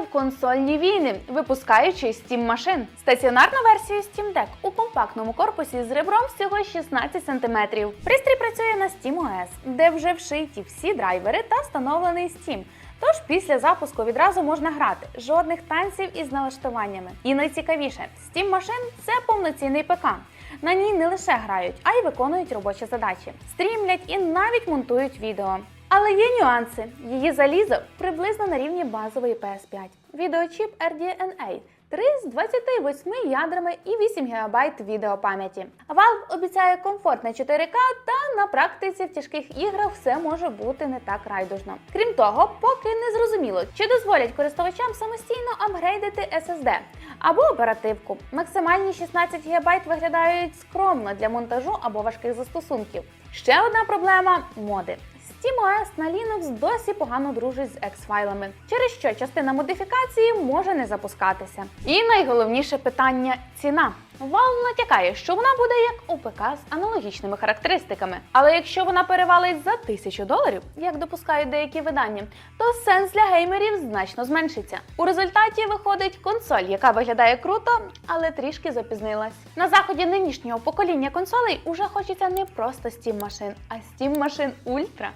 в консольні війни, випускаючи Steam машин. Стаціонарну версію Steam Deck у компактному корпусі з ребром всього 16 см. Пристрій працює на SteamOS, де вже вшиті всі драйвери та встановлений Steam. Тож після запуску відразу можна грати, жодних танців із налаштуваннями. І найцікавіше, Steam машин це повноцінний ПК. На ній не лише грають, а й виконують робочі задачі, стрімлять і навіть монтують відео. Але є нюанси. Її залізо приблизно на рівні базової PS5. Відеочіп RDNA 3 з 28 ядрами і 8 ГБ відеопам'яті. Valve обіцяє комфортне 4К, та на практиці в тяжких іграх все може бути не так райдужно. Крім того, поки не зрозуміло, чи дозволять користувачам самостійно апгрейдити SSD або оперативку. Максимальні 16 ГБ виглядають скромно для монтажу або важких застосунків. Ще одна проблема моди. SteamOS на Linux досі погано дружить з X-файлами, через що частина модифікації може не запускатися. І найголовніше питання ціна. Valve натякає, що вона буде як у ПК з аналогічними характеристиками. Але якщо вона перевалить за тисячу доларів, як допускають деякі видання, то сенс для геймерів значно зменшиться. У результаті виходить консоль, яка виглядає круто, але трішки запізнилась. На заході нинішнього покоління консолей уже хочеться не просто Steam машин, а Steam машин Ультра.